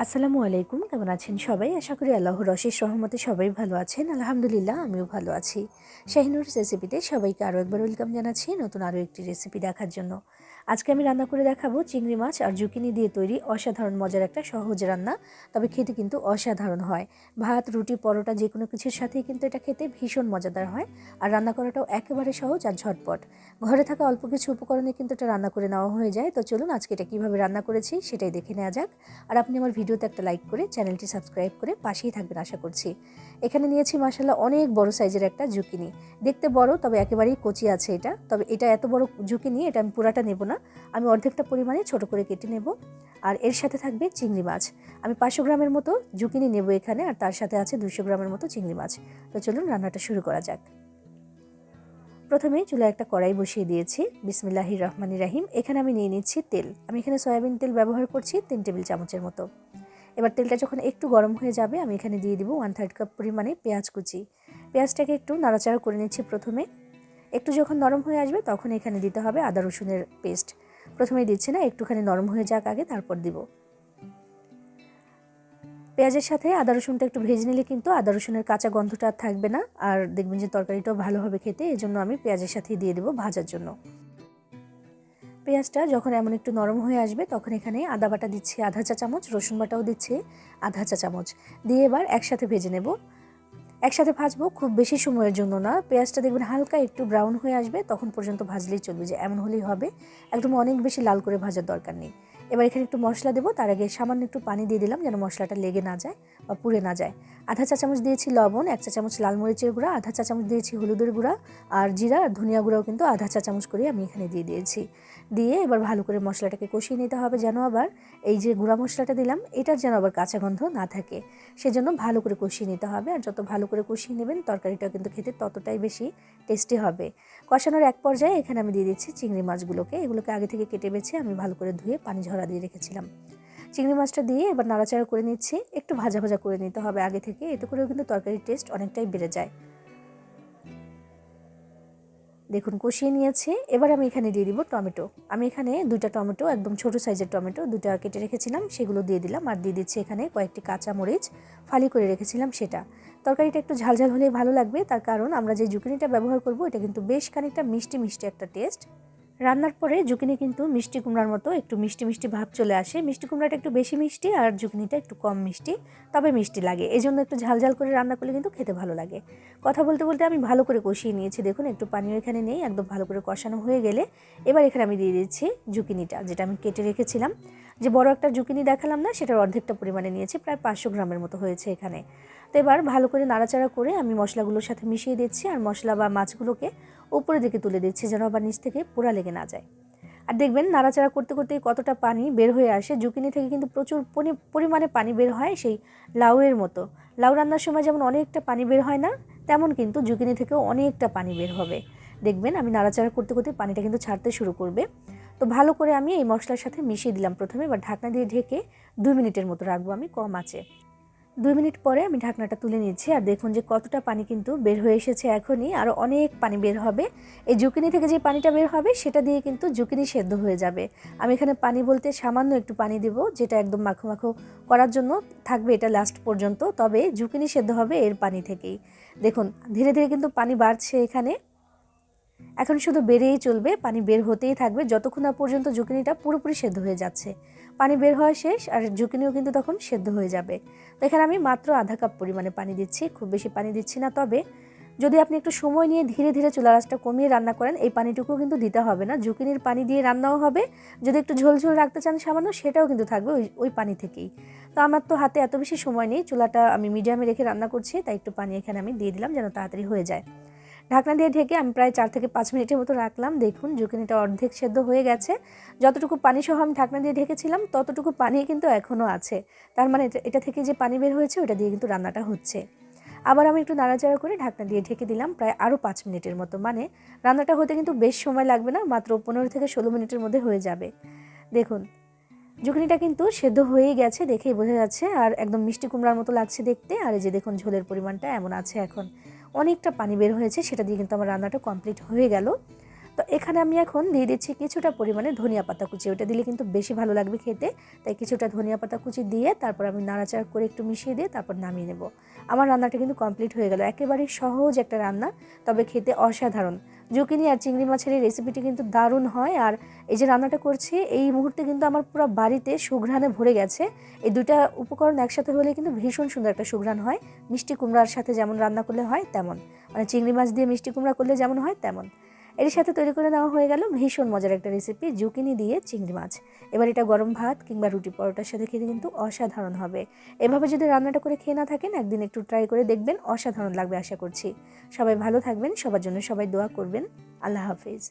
আসসালামু আলাইকুম, কেমন আছেন সবাই? আশা করি আল্লাহর অশেষ রহমতে সবাই ভালো আছেন। আলহামদুলিল্লাহ, আমিও ভালো আছি। শাহিনুর রেসিপিতে সবাইকে আরও একবার ওয়েলকাম জানাচ্ছি নতুন আরও একটি রেসিপি দেখার জন্য। আজকে আমি রান্না করে দেখাবো চিংড়ি মাছ আর জুকিনি দিয়ে তৈরি অসাধারণ মজার একটা সহজ রান্না। তবে খেতে কিন্তু অসাধারণ হয়। ভাত, রুটি, পরোটা যে কোনো কিছুর সাথেই কিন্তু এটা খেতে ভীষণ মজাদার হয় আর রান্না করাটাও একেবারে সহজ আর ঝটপট। ঘরে থাকা অল্প কিছু উপকরণে কিন্তু এটা রান্না করে নেওয়া হয়ে যায়। তো চলুন আজকে এটা কীভাবে রান্না করেছি সেটাই দেখে নেওয়া যাক। আর আপনি আমার ভিডিওতে একটা লাইক করে চ্যানেলটি সাবস্ক্রাইব করে পাশেই থাকবেন আশা করছি। এখানে নিয়েছি মাসাল্লাহ অনেক বড় সাইজের একটা জুকিনি দেখতে বড়, তবে একেবারেই কচি আছে এটা। তবে এটা এত বড় জুকিনি এটা আমি পুরাটা নেব না। আমি অর্ধেকটা পরিমাণে ছোট করে কেটে নেব। আর এর সাথে থাকবে চিংড়ি মাছ। আমি পাঁচশো গ্রামের মতো জুকিনি নেব এখানে, আর তার সাথে আছে দুশো গ্রামের মতো চিংড়ি মাছ। তো চলুন রান্নাটা শুরু করা যাক। প্রথমে চুলায় একটা কড়াই বসিয়ে দিয়েছি। বিসমিল্লাহির রহমানির রাহিম। এখানে আমি নিয়ে নিচ্ছি তেল। আমি এখানে সয়াবিন তেল ব্যবহার করছি তিন টেবিল চামচের মতো। এবার তেলটা যখন একটু গরম হয়ে যাবে, আমি এখানে দিয়ে দিব ওয়ান থার্ড কাপ পরিমাণে পেঁয়াজ কুচি। পেঁয়াজটাকে একটু নাড়াচাড়া করে নিচ্ছি প্রথমে। একটু যখন নরম হয়ে আসবে, তখন এখানে দিতে হবে আদা রসুনের পেস্ট। প্রথমেই দিচ্ছি না, একটুখানি নরম হয়ে যাক আগে, তারপর দিব। পেঁয়াজের সাথে আদা রসুনটা একটু ভেজে নিলে কিন্তু আদা রসুনের কাঁচা গন্ধটা থাকবে না, আর দেখবেন যে তরকারিটাও ভালো হবে খেতে এই জন্য আমি পেঁয়াজের সাথেই দিয়ে দেবো ভাজার জন্য। পেঁয়াজটা যখন এমন একটু নরম হয়ে আসবে, তখন এখানে আদা বাটা দিচ্ছি, আধা চা চামচ, রসুন বাটাও দিচ্ছি, আধা চা চামচ। দিয়ে এবার একসাথে ভেজে নেব। একসাথে ভাজবো খুব বেশি সময়ের জন্য না। পেঁয়াজটা দেখবেন হালকা একটু ব্রাউন হয়ে আসবে, তখন পর্যন্ত ভাজলেই চলবে যে এমন হলেই হবে। একদম অনেক বেশি লাল করে ভাজার দরকার নেই। এবার এখানে একটু মশলা দেবো। তার আগে সামান্য একটু পানি দিয়ে দিলাম যেন মশলাটা লেগে না যায় বা পুড়ে না যায়। আধা চা চামচ দিয়েছি লবণ, এক চা চামচ লাল মরিচের গুঁড়া, আধা চা চামচ দিয়েছি হলুদের গুঁড়া আর জিরা আর ধনিয়া গুঁড়াও কিন্তু আধা চা চামচ করে আমি এখানে দিয়ে দিয়েছি। দিয়ে এবার ভালো করে মশলাটাকে কষিয়ে নিতে হবে যেন আবার এই যে গুঁড়া মশলাটা দিলাম, এটার যেন আবার কাঁচা গন্ধ না থাকে। সেজন্য ভালো করে কষিয়ে নিতে হবে আর যত ভালো করে কষিয়ে নেবেন তরকারিটা কিন্তু খেতে ততটাই বেশি টেস্টি হবে। কষানোর এক পর্যায়ে এখানে আমি দিয়ে দিচ্ছি চিংড়ি মাছগুলোকে। এগুলোকে আগে থেকে কেটে বেছে আমি ভালো করে ধুয়ে পানি ঝরা দিয়ে রেখেছিলাম। চিংড়ি মাছটা দিয়ে এবার নাড়াচাড়া করে নিচ্ছি। একটু ভাজা ভাজা করে নিতে হবে আগে থেকে, এতে করেও কিন্তু তরকারির টেস্ট অনেকটাই বেড়ে যায়। দেখুন, কষিয়ে নিয়েছে। এবার আমি এখানে দিয়ে দিব টমেটো। আমি এখানে দুইটা টমেটো, একদম ছোট সাইজের টমেটো দুটা কেটে রেখেছিলাম, সেগুলো দিয়ে দিলাম। আর দিয়ে দিচ্ছি এখানে কয়েকটি কাঁচা মরিচ, ফালি করে রেখেছিলাম সেটা। তরকারিটা একটু ঝালঝাল হলেই ভালো লাগবে, তার কারণ আমরা যে জুকিনিটা ব্যবহার করব, এটা কিন্তু বেশ খানিকটা মিষ্টি মিষ্টি একটা টেস্ট রান্নার পরে জুকিনি কিন্তু মিষ্টি কুমড়ার মতো একটু মিষ্টি মিষ্টি ভাব চলে আসে। মিষ্টি কুমড়াটা একটু বেশি মিষ্টি আর জুকিনিটা একটু কম মিষ্টি, তবে মিষ্টি লাগে। এই জন্য একটু ঝাল ঝাল করে রান্না করলে কিন্তু খেতে ভালো লাগে। কথা বলতে বলতে আমি ভালো করে কষিয়ে নিয়েছি। দেখুন, একটু পানিও এখানে নেই, একদম ভালো করে কষানো হয়ে গেলে এবার এখানে আমি দিয়ে দিচ্ছি জুকিনিটা যেটা আমি কেটে রেখেছিলাম। যে বড় একটা জুকিনি দেখালাম না, সেটার অর্ধেকটা পরিমাণে নিয়েছি, প্রায় পাঁচশো গ্রামের মতো হয়েছে এখানে। তো এবার ভালো করে নাড়াচাড়া করে আমি মশলাগুলোর সাথে মিশিয়ে দিচ্ছি, আর মশলা বা মাছগুলোকে উপরের দিকে তুলে দিচ্ছি যেন আবার নিচ থেকে পোড়া লেগে না যায়। আর দেখবেন নাড়াচাড়া করতে করতে কতটা পানি বের হয়ে আসে, জুকিনি থেকে কিন্তু প্রচুর পরিমাণে পানি বের হয় সেই লাউয়ের মতো। লাউ রান্নার সময় যেমন অনেকটা পানি বের হয় না, তেমন কিন্তু জুকিনি থেকেও অনেকটা পানি বের হবে। দেখবেন আমি নাড়াচাড়া করতে করতে পানিটা কিন্তু ছাড়তে শুরু করবে। তো ভালো করে আমি এই মশলার সাথে মিশিয়ে দিলাম প্রথমে, এবার ঢাকনা দিয়ে ঢেকে দুই মিনিটের মতো রাখব আমি, কম আছে। দুই মিনিট পরে আমি ঢাকনাটা তুলে নিচ্ছি আর দেখুন যে কতটা পানি কিন্তু বের হয়ে এসেছে এখনই, আর অনেক পানি বের হবে। এই জুকিনি থেকে যে পানিটা বের হবে, সেটা দিয়ে কিন্তু জুকিনি সেদ্ধ হয়ে যাবে। আমি এখানে পানি বলতে সামান্য একটু পানি দেব, যেটা একদম মাখো মাখো করার জন্য থাকবে এটা লাস্ট পর্যন্ত, তবে জুকিনি সেদ্ধ হবে এর পানি থেকেই। দেখুন, ধীরে ধীরে কিন্তু পানি বাড়ছে এখানে। এখন শুধু বেড়েই চলবে, পানি বের হতেই থাকবে, যতক্ষণ না পর্যন্ত জুকিনিটা পুরোপুরি সেদ্ধ হয়ে যাচ্ছে। পানি বের হওয়া শেষ আর জুকিনিও কিন্তু তখন সেদ্ধ হয়ে যাবে। তো এখানে আমি মাত্র আধা কাপ পরিমাণে পানি দিচ্ছি, খুব বেশি পানি দিচ্ছি না। তবে যদি আপনি একটু সময় নিয়ে ধীরে ধীরে চুলা রাসটা কমিয়ে রান্না করেন, এই পানিটুকুও কিন্তু দিতে হবে না। জুকিনির পানি দিয়ে রান্নাও হবে। যদি একটু ঝোল ঝোল রাখতে চান সামান্য, সেটাও কিন্তু থাকবে ওই ওই পানি থেকেই। তো আমার তো হাতে এত বেশি সময় নেই, চুলাটা আমি মিডিয়ামে রেখে রান্না করছি, তাই একটু পানি এখানে আমি দিয়ে দিলাম যেন তাড়াতাড়ি হয়ে যায়। ঢাকনা দিয়ে ঢেকে আমি প্রায় চার থেকে পাঁচ মিনিটের মতো রাখলাম। দেখুন জুকিনিটা অর্ধেক সেদ্ধ হয়ে গেছে। যতটুকু পানি সহ আমি ঢাকনা দিয়ে ঢেকেছিলাম, ততটুকু পানি কিন্তু এখনও আছে। তার মানে এটা থেকে যে পানি বের হয়েছে, ওটা দিয়ে কিন্তু রান্নাটা হচ্ছে। আবার আমি একটু নাড়াচাড়া করে ঢাকনা দিয়ে ঢেকে দিলাম প্রায় আরও পাঁচ মিনিটের মতো। মানে রান্নাটা হতে কিন্তু বেশ সময় লাগবে না, মাত্র পনেরো থেকে ষোলো মিনিটের মধ্যে হয়ে যাবে। দেখুন জুকনিটা কিন্তু সেদ্ধ হয়েই গেছে দেখেই বোঝা যাচ্ছে। আর একদম মিষ্টি কুমড়ার মতো লাগছে দেখতে। আর এই যে দেখুন, ঝোলের পরিমাণটা এমন আছে এখন। অনেকটা পানি বের হয়েছে সেটা দিয়ে কিন্তু আমার রান্নাটা কমপ্লিট হয়ে গেল। তো এখানে আমি এখন দিয়ে দিচ্ছি কিছুটা পরিমাণে ধনিয়া পাতা কুচি। ওটা দিলে কিন্তু বেশি ভালো লাগবে খেতে। তাই কিছুটা ধনিয়া পাতা কুচি দিয়ে তারপর আমি নাড়াচাড়া করে একটু মিশিয়ে দিয়ে তারপর নামিয়ে নেব। আমার রান্নাটা কিন্তু কমপ্লিট হয়ে গেল। একেবারে সহজ একটা রান্না, তবে খেতে অসাধারণ। জুকিনি আর চিংড়ি মাছের এই রেসিপিটি কিন্তু দারুণ হয়। আর এই যে রান্নাটা করছি, এই মুহূর্তে কিন্তু আমার পুরো বাড়িতে সুঘ্রাণে ভরে গেছে। এই দুইটা উপকরণ একসাথে হলে কিন্তু ভীষণ সুন্দর একটা সুঘ্রাণ হয়। মিষ্টি কুমড়ার সাথে যেমন রান্না করলে হয়, তেমন। মানে চিংড়ি মাছ দিয়ে মিষ্টি কুমড়া করলে যেমন হয়, তেমন। এর সাথে তৈরি করে দেওয়া হয়ে গেল ভীষণ মজার একটা রেসিপি জুকিনি দিয়ে চিংড়ি মাছ। এবার এটা গরম ভাত কিংবা রুটি পরোটার সাথে খেতে কিন্তু অসাধারণ হবে। এভাবে যদি রান্নাটা করে খেয়ে না থাকেন, একদিন একটু ট্রাই করে দেখবেন অসাধারণ লাগবে আশা করছি। সবাই ভালো থাকবেন, সবার জন্য সবাই দোয়া করবেন। আল্লাহ হাফিজ।